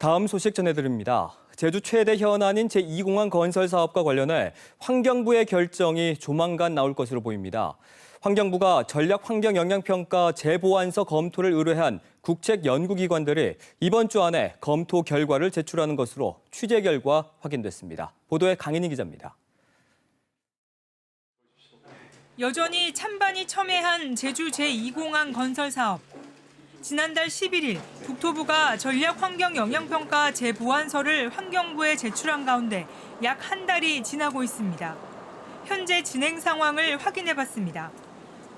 다음 소식 전해드립니다. 제주 최대 현안인 제2공항 건설 사업과 관련해 환경부의 결정이 조만간 나올 것으로 보입니다. 환경부가 전략 환경 영향평가 재보완서 검토를 의뢰한 국책 연구기관들이 이번 주 안에 검토 결과를 제출하는 것으로 취재 결과 확인됐습니다. 보도에 강인희 기자입니다. 여전히 찬반이 첨예한 제주 제2공항 건설 사업. 지난달 11일 국토부가 전략 환경 영향평가 재보완서를 환경부에 제출한 가운데 약 한 달이 지나고 있습니다. 현재 진행 상황을 확인해 봤습니다.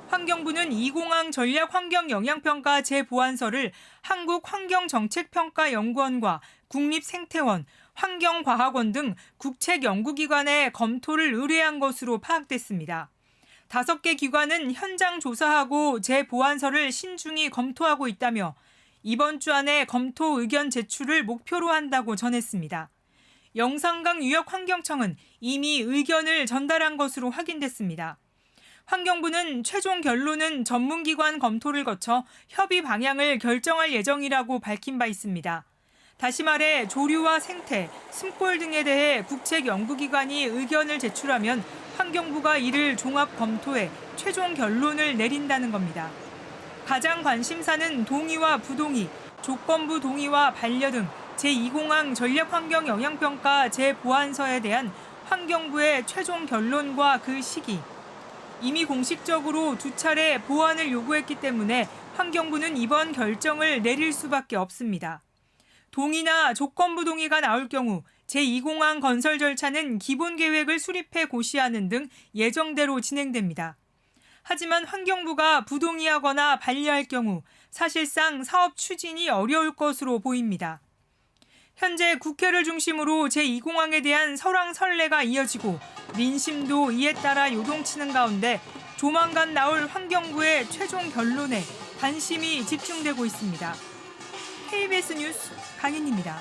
환경부는 2공항 전략 환경 영향평가 재보완서를 한국환경정책평가연구원과 국립생태원, 환경과학원 등 국책 연구기관에 검토를 의뢰한 것으로 파악됐습니다. 다섯 개 기관은 현장 조사하고 재보완서를 신중히 검토하고 있다며 이번 주 안에 검토 의견 제출을 목표로 한다고 전했습니다. 영산강 유역 환경청은 이미 의견을 전달한 것으로 확인됐습니다. 환경부는 최종 결론은 전문기관 검토를 거쳐 협의 방향을 결정할 예정이라고 밝힌 바 있습니다. 다시 말해 조류와 생태, 숨골 등에 대해 국책 연구기관이 의견을 제출하면 환경부가 이를 종합 검토해 최종 결론을 내린다는 겁니다. 가장 관심사는 동의와 부동의, 조건부 동의와 반려 등 제2공항 전략환경 영향평가 재보완서에 대한 환경부의 최종 결론과 그 시기. 이미 공식적으로 두 차례 보완을 요구했기 때문에 환경부는 이번 결정을 내릴 수밖에 없습니다. 동의나 조건부 동의가 나올 경우 제2공항 건설 절차는 기본 계획을 수립해 고시하는 등 예정대로 진행됩니다. 하지만 환경부가 부동의하거나 반려할 경우 사실상 사업 추진이 어려울 것으로 보입니다. 현재 국회를 중심으로 제2공항에 대한 설왕설래가 이어지고 민심도 이에 따라 요동치는 가운데 조만간 나올 환경부의 최종 결론에 관심이 집중되고 있습니다. KBS 뉴스 강인입니다.